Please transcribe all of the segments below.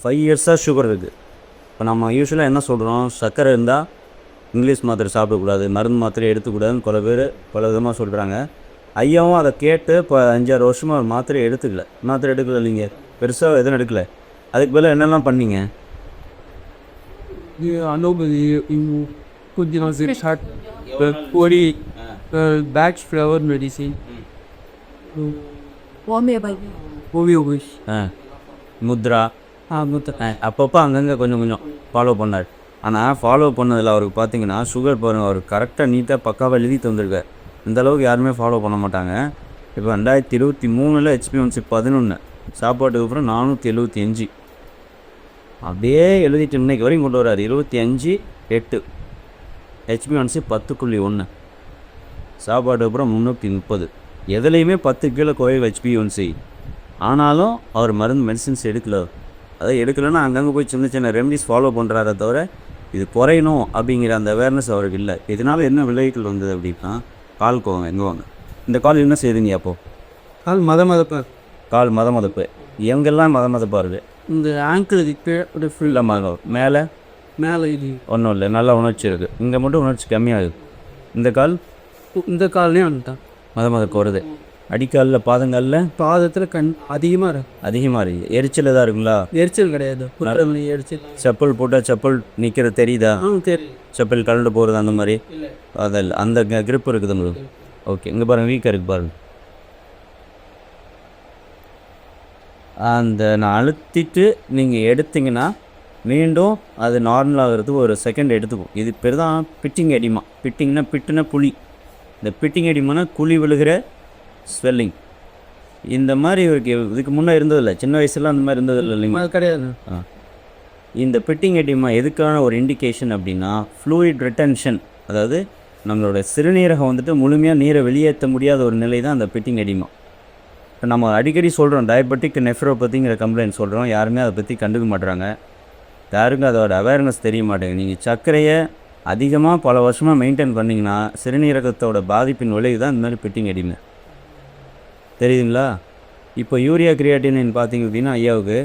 Five இயர்ஸாக sugar இருக்குது இப்போ நம்ம யூஸ்வலாக என்ன சொல்கிறோம் சர்க்கரை இருந்தால் இங்கிலீஷ் மாத்திரை சாப்பிடக்கூடாது மருந்து மாத்திரை எடுத்துக்கூடாதுன்னு பல பேர் பல விதமாக சொல்கிறாங்க ஐயாவும் அதை கேட்டு இப்போ அஞ்சாறு வருஷமாக ஒரு மாத்திரை எடுத்துக்கல. மாத்திரை எடுக்கல நீங்கள் பெருசாக எதுவும் எடுக்கல. அதுக்கு பதிலா என்னெல்லாம் பண்ணீங்க? அலோபதி கொஞ்சம் பொடி packs flower medicine homeopathy homeopathy ஆ. முத்ரா. அப்பப்போ அங்கங்கே கொஞ்சம் கொஞ்சம் ஃபாலோ பண்ணார். ஆனால் ஃபாலோ பண்ணதில் அவருக்கு பார்த்தீங்கன்னா சுகர் பாருங்க அவர் கரெக்டாக நீட்டாக பக்காவாக எழுதி தந்திருக்கார். இந்தளவுக்கு யாருமே ஃபாலோ பண்ண மாட்டாங்க. இப்போ ரெண்டாயிரத்தி இருபத்தி மூணில் ஹெச்பிஎன்சி பதினொன்று சாப்பாட்டுக்கு அப்புறம் நானூற்றி எழுபத்தி அஞ்சு. அப்படியே எழுதிட்டு இன்னைக்கு வரையும் கொண்டு வராரு. இருபத்தி அஞ்சு எட்டு. ஹெச்பிஎன்சி பத்துக்குள்ளி ஒன்று சாப்பாடு அப்புறம் முந்நூற்றி முப்பது. எதுலேயுமே பத்து கீழே கோயில் ஹெச்பிஎன்சி ஆனாலும் அவர் மருந்து மெடிசின்ஸ் எடுக்கல. அதை எடுக்கலைன்னா அங்கங்கே போய் சின்ன சின்ன ரெமடிஸ் ஃபாலோ பண்ணுறாரே தவிர இது குறையணும் அப்படிங்கிற அந்த அவேர்னஸ் அவருக்கு இல்லை. இதனால் என்ன விளைவுகள் வந்தது அப்படின்னா கால் கோவம் எங்கே வாங்க இந்த கால் என்ன செய்யுதுங்க அப்போ? கால் மத மதப்பார் கால் மத மதப்பு. எங்கெல்லாம் மத மதப்பாக இருக்குது இந்த ஆங்கிள் இதுக்கு ஒரு ஃபுல் இல்லை மதம் மேலே? மேலே இது. ஒன்றும் இல்லை நல்ல உணர்ச்சி இருக்குது இங்கே மட்டும் உணர்ச்சி கம்மியாகுது இந்த கால்? இந்த கால்லையும் வந்துட்டான். மத மதக்கு வருது. அடிக்காலில் பாதங்காலில் பாதத்தில் கண் அதிகமாக இருக்கு அதிகமாக இருக்குது எரிச்சல் எதாக இருக்குங்களா? எரிச்சல் கிடையாது. குற்றமணி எரிச்சல். செப்பல் போட்டால் செப்பல் நிற்கிறது தெரியுதா? தெரியும் செப்பல் கலண்டு போகிறது அந்த மாதிரி? அதில் அந்த grip இருக்குது உங்களுக்கு ஓகே இங்கே பாருங்கள் வீக்காக இருக்குது பாருங்கள் அந்த நான் அழுத்திட்டு நீங்கள் எடுத்தீங்கன்னா மீண்டும் அது நார்மல் ஆகிறதுக்கு ஒரு செகண்ட் எடுத்துக்கும். இது பேர் தான் பிட்டிங் எடிமா பிட்டிங்னா பிட்டுனா புளி இந்த பிட்டிங் எடிமானா குழி விழுகிற ஸ்வெல்லிங் இந்த மாதிரி இவருக்கு இதுக்கு முன்னே இருந்ததில்லை. சின்ன வயசுல அந்த மாதிரி இருந்ததில்லை இல்லைங்களா? அது கிடையாது. ஆ. இந்த பிட்டிங் எடிமா எதுக்கான ஒரு இண்டிகேஷன் அப்படின்னா ஃப்ளூயிட் ரிட்டன்ஷன் அதாவது நம்மளோட சிறுநீரகம் வந்துட்டு முழுமையாக நீரை வெளியேற்ற முடியாத ஒரு நிலை தான் அந்த பிட்டிங் எடிமா இப்போ நம்ம அடிக்கடி சொல்கிறோம் டயபெட்டிக் நெஃப்ரோபதிங்கிற கம்ப்ளைண்ட் சொல்கிறோம் யாருமே அதை பற்றி கண்டுக்க மாட்றாங்க. யாருக்கும் அதோட அவேர்னஸ் தெரிய மாட்டேங்குது. நீங்கள் சர்க்கரையை அதிகமாக பல வருஷமாக மெயின்டைன் பண்ணிங்கன்னா சிறுநீரகத்தோட பாதிப்பின் விளைவு தான் இந்த மாதிரி பிட்டிங் எடிமை தெரியுதுங்களா? இப்போ யூரியா கிரியாட்டினின் பார்த்தீங்க அப்படின்னா ஐயாவுக்கு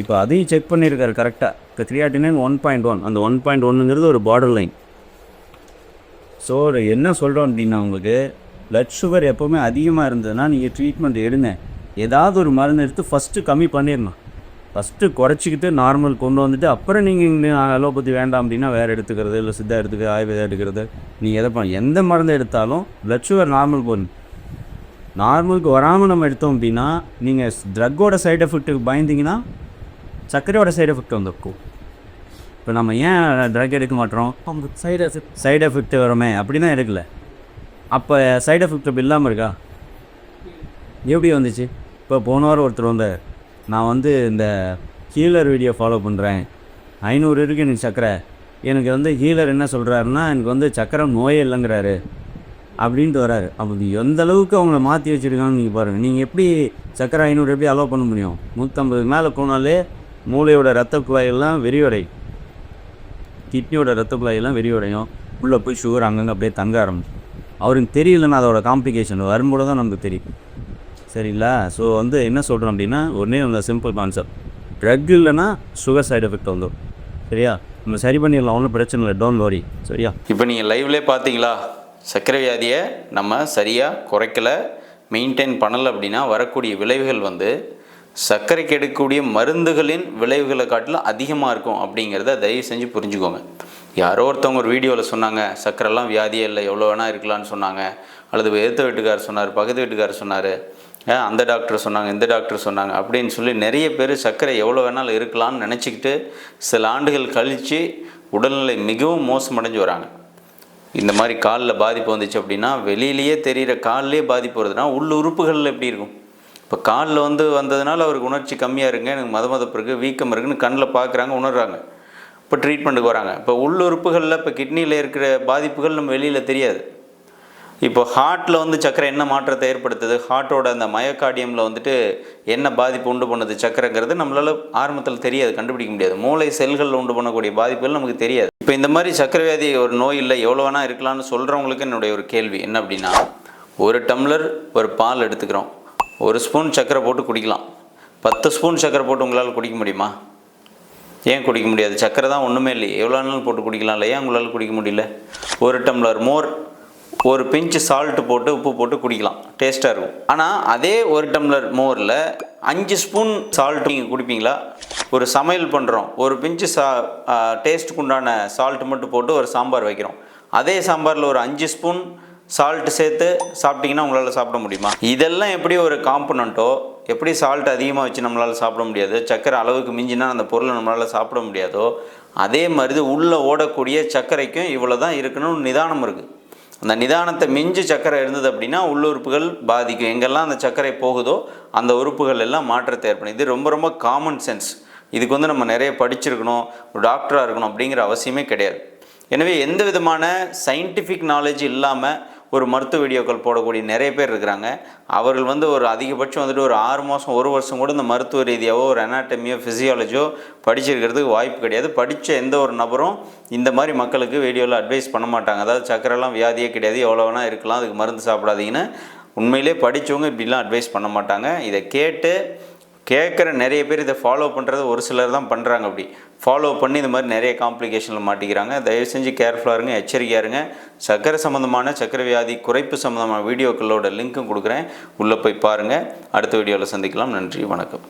இப்போ அதையும் செக் பண்ணியிருக்காரு கரெக்டாக இப்போ கிரியாட்டினின் ஒன் பாயிண்ட் ஒன் அந்த ஒன் பாயிண்ட் ஒன்றுங்கிறது ஒரு பார்டர் லைன் ஸோ என்ன சொல்கிறோம் அப்படின்னா உங்களுக்கு பிளட் சுகர் எப்போவுமே அதிகமாக இருந்ததுன்னா நீங்கள் ட்ரீட்மெண்ட் எடுங்க. ஏதாவது ஒரு மருந்து எடுத்து ஃபஸ்ட்டு கம்மி பண்ணிடணும். ஃபஸ்ட்டு குறைச்சிக்கிட்டு நார்மல் கொண்டு வந்துட்டு அப்புறம் நீங்கள் அலோபதி வேண்டாம் அப்படின்னா வேறு எடுத்துக்கிறது இல்லை சித்தா எடுத்துக்கிறது ஆயுர்வேதா எடுக்கிறது நீங்கள் எதை பண்ண எந்த மருந்து எடுத்தாலும் பிளட் சுகர் நார்மல் போடணும். நார்மலுக்கு வராமல் நம்ம எடுத்தோம் அப்படின்னா நீங்கள் ட்ரக்கோட சைடு எஃபெக்ட்டுக்கு பயந்தீங்கன்னா சர்க்கரையோட சைடு எஃபெக்ட் வந்துருக்கும் இப்போ நம்ம ஏன் ட்ரக் எடுக்க மாட்டோம்? சைடு எஃபெக்ட் சைடு எஃபெக்ட் வருமே அப்படி தான் எடுக்கல. அப்போ சைடு எஃபெக்ட் இப்போ இல்லாமல் இருக்கா? எப்படி வந்துச்சு? இப்போ போன வாரம் ஒருத்தர் வந்தார். நான் வந்து இந்த ஹீலர் வீடியோ ஃபாலோ பண்ணுறேன் ஐநூறு இருக்கு எனக்கு சக்கரை எனக்கு வந்து ஹீலர் என்ன சொல்கிறாருன்னா எனக்கு வந்து சக்கரை நோயே இல்லைங்கிறாரு. அப்படின்ட்டு வராரு. அப்போ எந்த அளவுக்கு அவங்கள மாற்றி வச்சுருக்காங்கன்னு நீங்கள் பாருங்கள் நீங்கள் எப்படி சக்கரை ஐநூறு எப்படி அலோவ் பண்ண முடியும்? நூற்றம்பதுக்கு மேலே போனாலே மூளையோட ரத்த குழாயெல்லாம் வெறியடை கிட்னியோட ரத்த குழாயெல்லாம் வெறியடையும் உள்ளே போய் சுகர் அங்கங்கே அப்படியே தங்க ஆரம்பிச்சு அவருக்கு தெரியலன்னா அதோட காம்ப்ளிகேஷன் வரும்போது தான் நமக்கு தெரியும். சரிங்களா? ஸோ வந்து என்ன சொல்கிறோம் அப்படின்னா ஒன்றே அந்த சிம்பிள் கான்செப்ட் ட்ரக் இல்லைன்னா சுகர் சைடு எஃபெக்ட் வந்துடும். சரியா? நம்ம சரி பண்ணிடலாம் ஒன்றும் பிரச்சனை இல்லை டோன்ட் வரி சரியா? இப்போ நீங்கள் லைவ்லேயே பார்த்தீங்களா சர்க்கரை வியாதியை நம்ம சரியாக குறைக்கலை மெயின்டைன் பண்ணலை அப்படின்னா வரக்கூடிய விளைவுகள் வந்து சர்க்கரைக்கு எடுக்கக்கூடிய மருந்துகளின் விளைவுகளை காட்டிலும் அதிகமாக இருக்கும் அப்படிங்கிறத தயவு செஞ்சு புரிஞ்சுக்கோங்க. யாரோ ஒருத்தவங்க ஒரு வீடியோவில் சொன்னாங்க சர்க்கரைலாம் வியாதியே இல்லை எவ்வளோ வேணால் இருக்கலாம்னு சொன்னாங்க அல்லது எதிர்த்த வீட்டுக்கார் சொன்னார் பக்கத்து வீட்டுக்காரர் சொன்னார் அந்த டாக்டர் சொன்னாங்க இந்த டாக்டர் சொன்னாங்க அப்படின்னு சொல்லி நிறைய பேர் சர்க்கரை எவ்வளோ வேணாலும் இருக்கலாம்னு நினச்சிக்கிட்டு சில ஆண்டுகள் கழித்து உடல்நிலை மிகவும் மோசமடைஞ்சு வராங்க. இந்த மாதிரி காலில் பாதிப்பு வந்துச்சு அப்படின்னா வெளியிலேயே தெரிகிற காலிலே பாதிப்பு வருதுன்னா உள்ள உறுப்புகளில் எப்படி இருக்கும்? இப்போ காலில் வந்து வந்ததுனால அவருக்கு உணர்ச்சி கம்மியாக இருங்க எனக்கு மத மதப்பு இருக்குது வீக்கம் இருக்குன்னு கண்ணில் பார்க்குறாங்க உணர்றாங்க. இப்போ ட்ரீட்மெண்ட்டுக்கு வராங்க. இப்போ உள்ளுறுப்புகளில் இப்போ கிட்னியில் இருக்கிற பாதிப்புகள் நம்ம வெளியில் தெரியாது. இப்போ ஹார்ட்டில் வந்து சக்கரை என்ன மாற்றத்தை ஏற்படுத்துது? ஹார்ட்டோட அந்த மயக்காடியமில் வந்துட்டு என்ன பாதிப்பு உண்டு பண்ணுது? சக்கரைங்கிறது நம்மளால் ஆரம்பத்தில் தெரியாது கண்டுபிடிக்க முடியாது. மூளை செல்களில் உண்டு பண்ணக்கூடிய பாதிப்புகள் நமக்கு தெரியாது. இப்போ இந்த மாதிரி சக்கரை வியாதி ஒரு நோய் இல்லை எவ்வளோ வேணால் இருக்கலாம்னு சொல்கிறவங்களுக்கு என்னுடைய ஒரு கேள்வி. என்ன அப்படின்னா ஒரு டம்ளர் ஒரு பால் எடுத்துக்கிறோம். ஒரு ஸ்பூன் சக்கரை போட்டு குடிக்கலாம். பத்து ஸ்பூன் சக்கரை போட்டு உங்களால் குடிக்க முடியுமா? ஏன் குடிக்க முடியாது? சக்கரை தான் ஒன்றுமே இல்லை எவ்வளோ நாள் போட்டு குடிக்கலாம் இல்லையா? உங்களால் குடிக்க முடியல. ஒரு டம்ளர் மோர் ஒரு பிஞ்சு சால்ட்டு போட்டு உப்பு போட்டு குடிக்கலாம். டேஸ்ட்டாக இருக்கும். ஆனால் அதே ஒரு டம்ளர் மோரில் அஞ்சு ஸ்பூன் சால்ட் நீங்கள் குடிப்பீங்களா? ஒரு சமையல் பண்ணுறோம் ஒரு பிஞ்சு சா டேஸ்ட்டுக்கு உண்டான சால்ட் மட்டும் போட்டு ஒரு சாம்பார் வைக்கிறோம். அதே சாம்பாரில் ஒரு அஞ்சு ஸ்பூன் சால்ட் சேர்த்து சாப்பிட்டீங்கன்னா உங்களால் சாப்பிட முடியுமா? இதெல்லாம் எப்படி ஒரு காம்பனண்ட்டோ எப்படி சால்ட் அதிகமாக வச்சு நம்மளால் சாப்பிட முடியாது? சர்க்கரை அளவுக்கு மிஞ்சினா அந்த பொருளை நம்மளால் சாப்பிட முடியாதோ அதே மாதிரி இது உள்ளே ஓடக்கூடிய சர்க்கரைக்கும் இவ்வளோ தான் இருக்கணும்னு நிதானம் இருக்குது அந்த நிதானத்தை மிஞ்சி சக்கரை இருந்தது அப்படின்னா உள்ளுறுப்புகள் பாதிக்கும். எங்கெல்லாம் அந்த சக்கரை போகுதோ அந்த உறுப்புகள் எல்லாம் மாற்றத்தை ஏற்படும் இது ரொம்ப ரொம்ப காமன் சென்ஸ் இதுக்கு வந்து நம்ம நிறைய படிச்சிருக்கணும் ஒரு டாக்டராக இருக்கணும் அப்படிங்கிற அவசியமே கிடையாது. எனவே எந்த விதமான சயின்டிஃபிக் நாலேஜ் இல்லாமல் ஒரு மருத்துவ வீடியோக்கள் போடக்கூடிய நிறைய பேர் இருக்கிறாங்க. அவர்கள் வந்து ஒரு அதிகபட்சம் வந்துட்டு ஒரு ஆறு மாதம் ஒரு வருஷம் கூட இந்த மருத்துவ ரீதியாவோ ஒரு அனாட்டமியோ ஃபிசியாலஜியோ படிச்சிருக்கிறதுக்கு வாய்ப்பு கிடையாது. படித்த எந்த ஒரு நபரும் இந்த மாதிரி மக்களுக்கு வீடியோவில் அட்வைஸ் பண்ண மாட்டாங்க. அதாவது சக்கரெல்லாம் வியாதியே கிடையாது. எவ்வளோ வேணால் இருக்கலாம். அதுக்கு மருந்து சாப்பிடாதீங்கன்னு உண்மையிலே படித்தவங்க இப்படிலாம் அட்வைஸ் பண்ண மாட்டாங்க. இதை கேட்டு கேட்குற நிறைய பேர் இதை ஃபாலோ பண்ணுறது ஒரு சிலர் தான் பண்ணுறாங்க அப்படி. ஃபாலோ பண்ணி இந்த மாதிரி நிறைய காம்ப்ளிகேஷனில் மாட்டிக்கிறாங்க. தயவு செஞ்சு கேர்ஃபுல்லாக இருங்க எச்சரிக்கையாக இருங்க. சர்க்கரை சம்மந்தமான சர்க்கரை வியாதி குறைப்பு சம்மந்தமான வீடியோக்களோட லிங்க்கும் கொடுக்குறேன். உள்ளே போய் பாருங்கள் அடுத்த வீடியோவில் சந்திக்கலாம். நன்றி வணக்கம்.